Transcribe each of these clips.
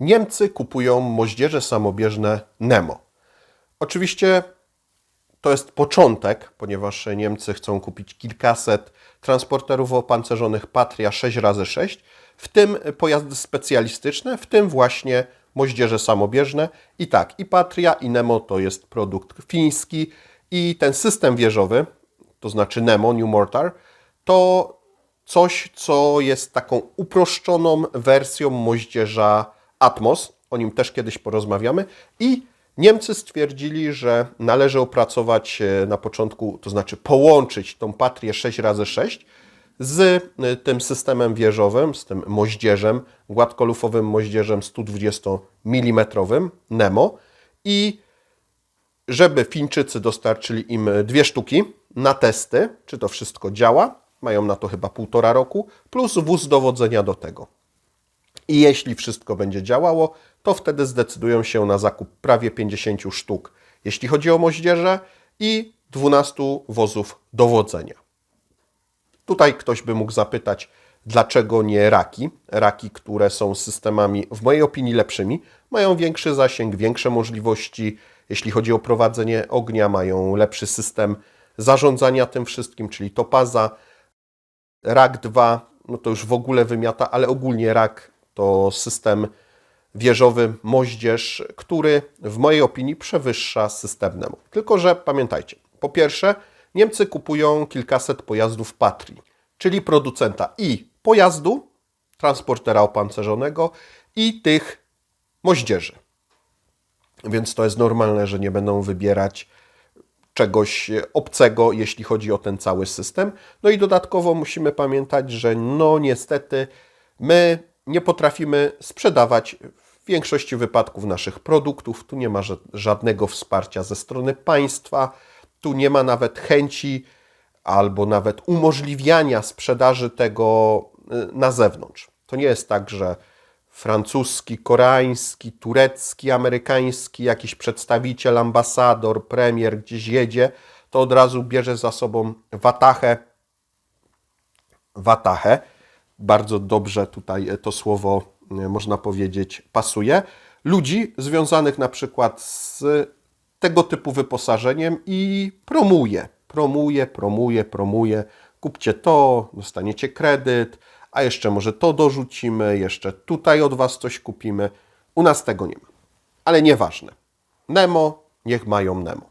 Niemcy kupują moździerze samobieżne Nemo. Oczywiście to jest początek, ponieważ Niemcy chcą kupić kilkaset transporterów opancerzonych Patria 6x6, w tym pojazdy specjalistyczne, w tym właśnie moździerze samobieżne. I tak, i Patria, i Nemo to jest produkt fiński i ten system wieżowy, to znaczy Nemo, New Mortar, to coś, co jest taką uproszczoną wersją moździerza Atmos. O nim też kiedyś porozmawiamy. I Niemcy stwierdzili, że należy opracować e, na początku, to znaczy połączyć tą Patrię 6x6 z e, tym systemem wieżowym, z tym moździerzem, gładkolufowym moździerzem 120 mm Nemo i żeby Fińczycy dostarczyli im dwie sztuki na testy, czy to wszystko działa, mają na to chyba półtora roku, plus wóz dowodzenia do tego. I jeśli wszystko będzie działało, to wtedy zdecydują się na zakup prawie 50 sztuk, jeśli chodzi o moździerze, i 12 wozów dowodzenia. Tutaj ktoś by mógł zapytać, dlaczego nie raki? Raki, które są systemami, w mojej opinii, lepszymi, mają większy zasięg, większe możliwości, jeśli chodzi o prowadzenie ognia, mają lepszy system zarządzania tym wszystkim, czyli topaza. Rak 2, no to już w ogóle wymiata, ale ogólnie rak to system wieżowy moździerz, który w mojej opinii przewyższa system Nemo. Tylko, że pamiętajcie, po pierwsze, Niemcy kupują kilkaset pojazdów Patrii, czyli producenta i pojazdu, transportera opancerzonego i tych moździerzy. Więc to jest normalne, że nie będą wybierać czegoś obcego, jeśli chodzi o ten cały system. No i dodatkowo musimy pamiętać, że no niestety my nie potrafimy sprzedawać w większości wypadków naszych produktów. Tu nie ma żadnego wsparcia ze strony państwa, tu nie ma nawet chęci albo nawet umożliwiania sprzedaży tego y, na zewnątrz. To nie jest tak, że francuski, koreański, turecki, amerykański jakiś przedstawiciel, ambasador, premier gdzieś jedzie, to od razu bierze za sobą watachę. Watachę. Bardzo dobrze tutaj to słowo, e, można powiedzieć, pasuje. Ludzi związanych na przykład z tego typu wyposażeniem i promuje, promuje, promuje, promuje. Kupcie to, dostaniecie kredyt, a jeszcze może to dorzucimy, jeszcze tutaj od Was coś kupimy. U nas tego nie ma. Ale nieważne. Nemo, niech mają Nemo.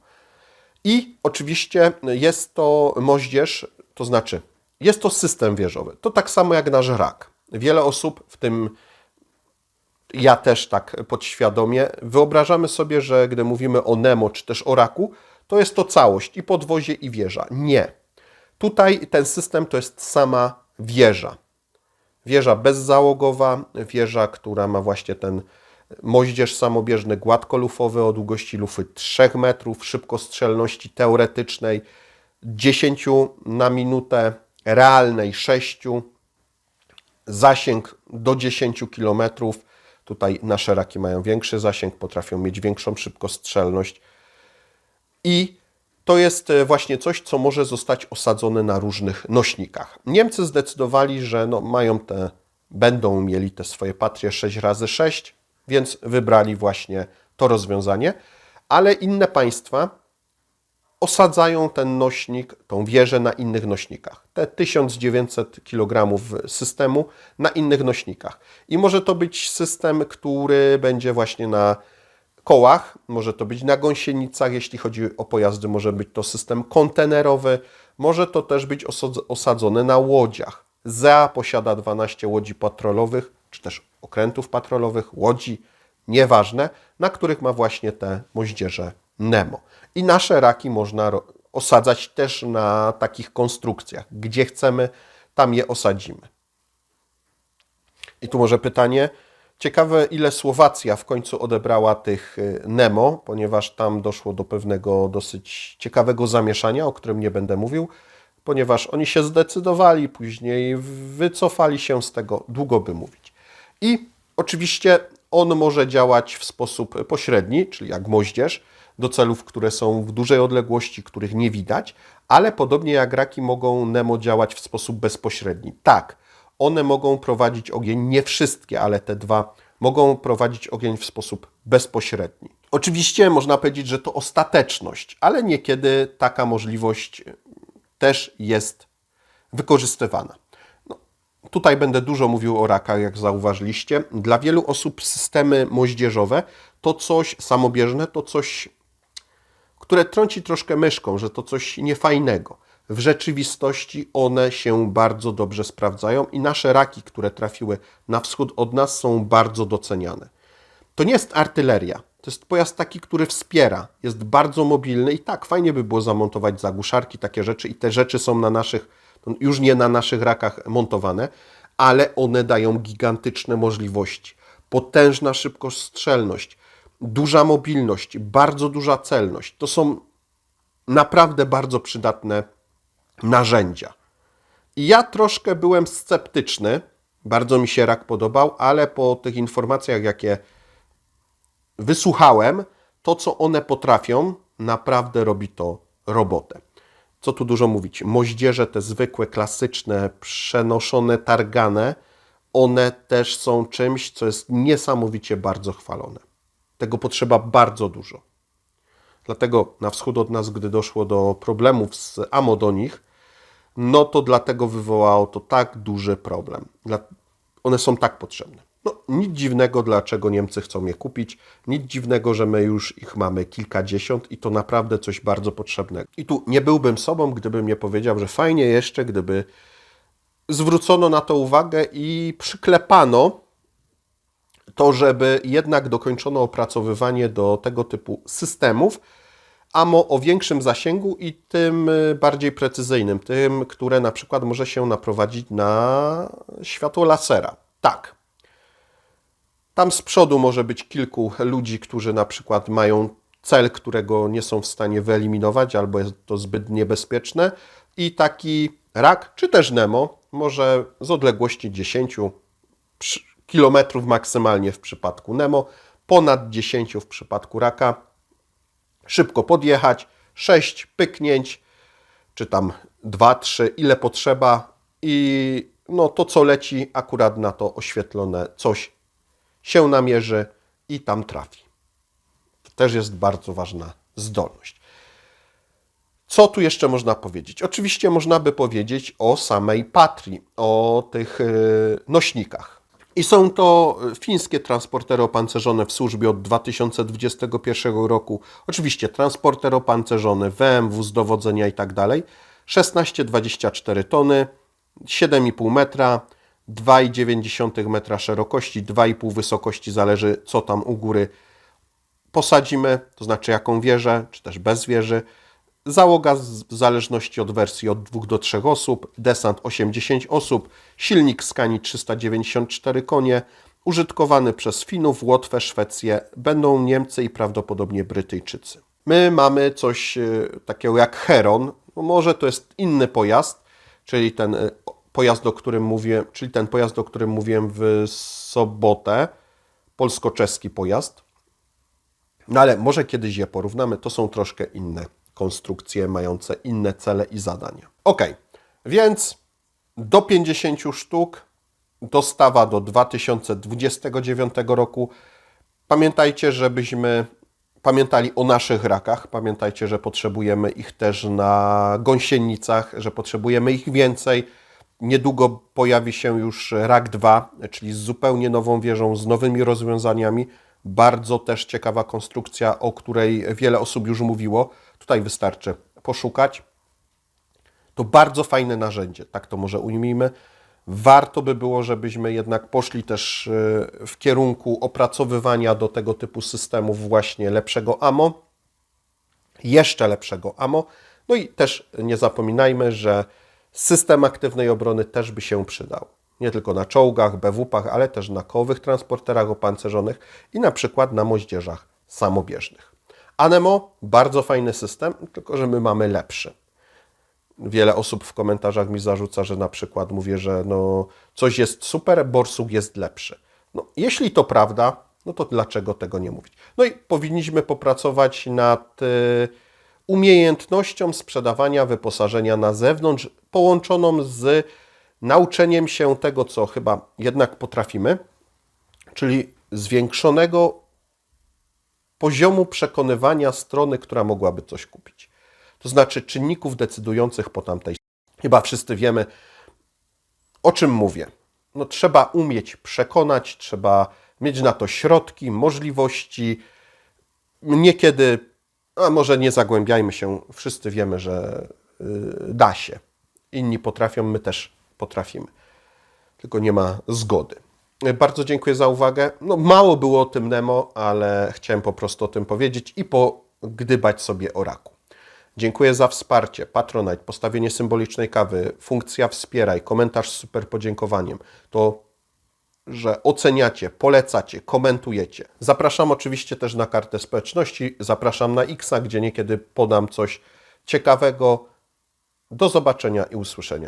I oczywiście jest to moździerz, to znaczy jest to system wieżowy. To tak samo jak nasz rak. Wiele osób, w tym ja też tak podświadomie, wyobrażamy sobie, że gdy mówimy o Nemo czy też o raku, to jest to całość i podwozie i wieża. Nie. Tutaj ten system to jest sama wieża. Wieża bezzałogowa, wieża, która ma właśnie ten moździerz samobieżny gładkolufowy o długości lufy 3 metrów, szybkostrzelności teoretycznej 10 na minutę, realnej 6, zasięg do 10 km. Tutaj nasze raki mają większy zasięg, potrafią mieć większą szybkostrzelność i to jest e, właśnie coś, co może zostać osadzone na różnych nośnikach. Niemcy zdecydowali, że no, mają te, będą mieli te swoje patrie 6x6, więc wybrali właśnie to rozwiązanie, ale inne państwa osadzają ten nośnik, tą wieżę na innych nośnikach. Te 1900 kg systemu na innych nośnikach. I może to być system, który będzie właśnie na kołach, może to być na gąsienicach, jeśli chodzi o pojazdy, może być to system kontenerowy, może to też być osadzone na łodziach. ZEA posiada 12 łodzi patrolowych, czy też okrętów patrolowych, łodzi, nieważne, na których ma właśnie te moździerze Nemo. I nasze raki można osadzać też na takich konstrukcjach. Gdzie chcemy, tam je osadzimy. I tu może pytanie, Ciekawe, ile Słowacja w końcu odebrała tych y, Nemo, ponieważ tam doszło do pewnego dosyć ciekawego zamieszania, o którym nie będę mówił, ponieważ oni się zdecydowali, później wycofali się z tego, długo by mówić. I oczywiście on może działać w sposób pośredni, czyli jak moździerz, do celów, które są w dużej odległości, których nie widać, ale podobnie jak raki mogą Nemo działać w sposób bezpośredni. Tak, one mogą prowadzić ogień, nie wszystkie, ale te dwa mogą prowadzić ogień w sposób bezpośredni. Oczywiście można powiedzieć, że to ostateczność, ale niekiedy taka możliwość też jest wykorzystywana. No, tutaj będę dużo mówił o rakach, jak zauważyliście. Dla wielu osób systemy moździerzowe to coś samobieżne, to coś, które trąci troszkę myszką, że to coś niefajnego. W rzeczywistości one się bardzo dobrze sprawdzają i nasze raki, które trafiły na wschód od nas, są bardzo doceniane. To nie jest artyleria. To jest pojazd taki, który wspiera, jest bardzo mobilny i tak, fajnie by było zamontować zagłuszarki, takie rzeczy i te rzeczy są na naszych, już nie na naszych rakach montowane, ale one dają gigantyczne możliwości. Potężna szybkostrzelność, duża mobilność, bardzo duża celność. To są naprawdę bardzo przydatne narzędzia. Ja troszkę byłem sceptyczny, bardzo mi się rak podobał, ale po tych informacjach, jakie wysłuchałem, to co one potrafią, naprawdę robi to robotę. Co tu dużo mówić? Moździerze te zwykłe, klasyczne, przenoszone, targane, one też są czymś, co jest niesamowicie bardzo chwalone. Tego potrzeba bardzo dużo. Dlatego na wschód od nas, gdy doszło do problemów z AMO do nich, no to dlatego wywołało to tak duży problem. One są tak potrzebne. No, nic dziwnego, dlaczego Niemcy chcą je kupić. Nic dziwnego, że my już ich mamy kilkadziesiąt i to naprawdę coś bardzo potrzebnego. I tu nie byłbym sobą, gdybym nie powiedział, że fajnie jeszcze, gdyby zwrócono na to uwagę i przyklepano to, żeby jednak dokończono opracowywanie do tego typu systemów, AMO o większym zasięgu i tym y, bardziej precyzyjnym, tym, które na przykład może się naprowadzić na światło lasera. Tak. Tam z przodu może być kilku ludzi, którzy na przykład mają cel, którego nie są w stanie wyeliminować, albo jest to zbyt niebezpieczne. I taki rak, czy też Nemo, może z odległości 10 przy- kilometrów maksymalnie w przypadku Nemo, ponad 10 w przypadku raka, szybko podjechać, 6 pyknięć, czy tam 2, 3, ile potrzeba i no to co leci akurat na to oświetlone coś się namierzy i tam trafi. To też jest bardzo ważna zdolność. Co tu jeszcze można powiedzieć? Oczywiście można by powiedzieć o samej Patrii, o tych y, nośnikach. I są to fińskie transportery opancerzone w służbie od 2021 roku. Oczywiście transporter opancerzony, WMW z dowodzenia i tak dalej. 16-24 tony, 7,5 metra, 2,9 metra szerokości, 2,5 wysokości, zależy co tam u góry posadzimy, to znaczy jaką wieżę, czy też bez wieży. Załoga w zależności od wersji od 2 do 3 osób, desant 80 osób, silnik Skani 394 konie, użytkowany przez Finów, Łotwę, Szwecję, będą Niemcy i prawdopodobnie Brytyjczycy. My mamy coś e, takiego jak Heron, no może to jest inny pojazd, czyli ten e, pojazd, o którym mówię, czyli ten pojazd, o którym mówiłem w sobotę, polsko-czeski pojazd. No ale może kiedyś je porównamy, to są troszkę inne konstrukcje mające inne cele i zadania. Ok, więc do 50 sztuk, dostawa do 2029 roku. Pamiętajcie, żebyśmy pamiętali o naszych rakach. Pamiętajcie, że potrzebujemy ich też na gąsienicach, że potrzebujemy ich więcej. Niedługo pojawi się już rak 2, czyli z zupełnie nową wieżą, z nowymi rozwiązaniami. Bardzo też ciekawa konstrukcja, o której wiele osób już mówiło. Tutaj wystarczy poszukać. To bardzo fajne narzędzie, tak to może ujmijmy. Warto by było, żebyśmy jednak poszli też y, w kierunku opracowywania do tego typu systemów właśnie lepszego AMO, jeszcze lepszego AMO. No i też nie zapominajmy, że system aktywnej obrony też by się przydał. Nie tylko na czołgach, BWP-ach, ale też na kołowych transporterach opancerzonych i na przykład na moździerzach samobieżnych. Anemo, bardzo fajny system, tylko że my mamy lepszy. Wiele osób w komentarzach mi zarzuca, że na przykład mówię, że no coś jest super, borsuk jest lepszy. No, jeśli to prawda, no to dlaczego tego nie mówić? No i powinniśmy popracować nad y, umiejętnością sprzedawania wyposażenia na zewnątrz, połączoną z nauczeniem się tego, co chyba jednak potrafimy, czyli zwiększonego poziomu przekonywania strony, która mogłaby coś kupić. To znaczy czynników decydujących po tamtej. Chyba wszyscy wiemy, o czym mówię. No, trzeba umieć przekonać, trzeba mieć na to środki, możliwości. Niekiedy, a może nie zagłębiajmy się, wszyscy wiemy, że y, da się. Inni potrafią, my też potrafimy. Tylko nie ma zgody. Bardzo dziękuję za uwagę. No, mało było o tym Nemo, ale chciałem po prostu o tym powiedzieć i pogdybać sobie o raku. Dziękuję za wsparcie, Patronite, postawienie symbolicznej kawy, funkcja wspieraj, komentarz z super podziękowaniem. To, że oceniacie, polecacie, komentujecie. Zapraszam oczywiście też na kartę społeczności, zapraszam na Xa, gdzie niekiedy podam coś ciekawego. Do zobaczenia i usłyszenia.